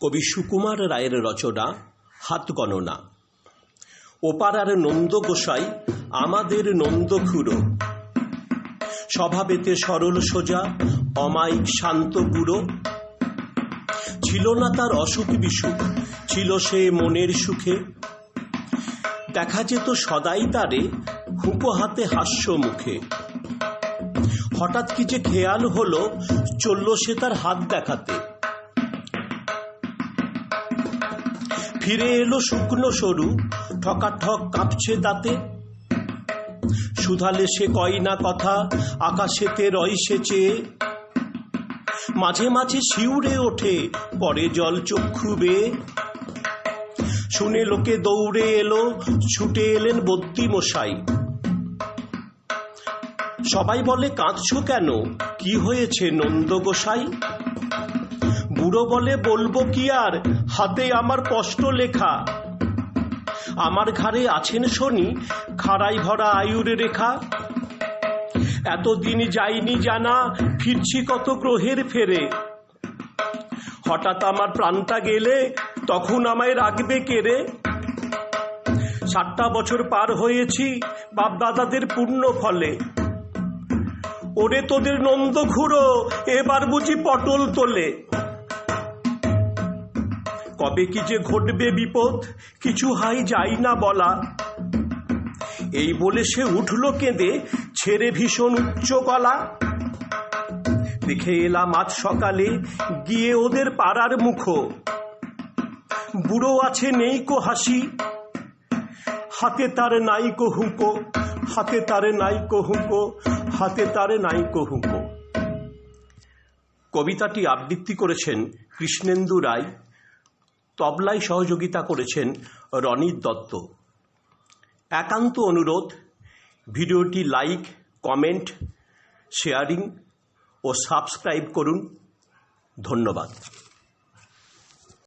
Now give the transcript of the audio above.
কবি সুকুমার রায়ের রচনা, হাত গণনা। ওপারার নন্দ গোসাই, আমাদের নন্দখুড়ো স্বভাবেতে সরল সোজা, অমায়িক শান্ত বুড়ো। ছিল না তার অসুখ বিসুখ, ছিল সে মনের সুখে। দেখা যেত সদাই তারে হুঁকো হাতে হাস্য মুখে। হঠাৎ কি যে খেয়াল হলো, চলল সে তার হাত দেখাতে। ফিরে এলো শুকনো সরু ঠকাঠক কাঁপছে দাঁতে সুধালে সে কয় না কথা, আকাশেতে রয় সে চেয়ে। মাঝে মাঝে শিউরে ওঠে, পরে জল চক্ষু বেয়ে। শুনে লোকে দৌড়ে এলো, ছুটে এলেন বদ্যি মশাই। সবাই বলে, কাঁদছো কেন? কি হয়েছে নন্দ গোসাই? বুড়ো বলে বলব কি আর? হাতে আমার কষ্ট লেখা। আমার ঘাড়ে আছেন শনি, খাড়াই ভরা আয়ুর রেখা। এতদিন যাইনি জানা, ফিরছি কত গ্রহের ফেরে। হঠাৎ আমার প্রাণটা গেলে, তখন আমায় রাখবে কেড়ে ষাটটা বছর পার হয়েছি বাপ দাদাদের পূর্ণ ফলে। ওরে তোদের নন্দ ঘুরো এবার বুঝি পটল তোলে। কবে কি যে ঘটবে বিপদ? কিছু হাই যাই না বলা। এই বলে সে উঠল কেঁদে, ছেড়ে ভীষণ উচ্চ গলা। দেখে এলাম আজ সকালে গিয়ে ওদের পাড়ার মুখো। বুড়ো আছে নেই কো হাসি। হাতে তার নাই কো হুঁকো, হাতে তারে নাই কো হুঁকো, হাতে তারে নাই কো হুঁকো। কবিতাটি আবৃত্তি করেছেন কৃষ্ণেন্দু রায়। তবলায় সহযোগিতা করেছেন রনিত দত্ত। একান্ত অনুরোধ, ভিডিওটি লাইক, কমেন্ট, শেয়ারিং ও সাবস্ক্রাইব করুন। ধন্যবাদ।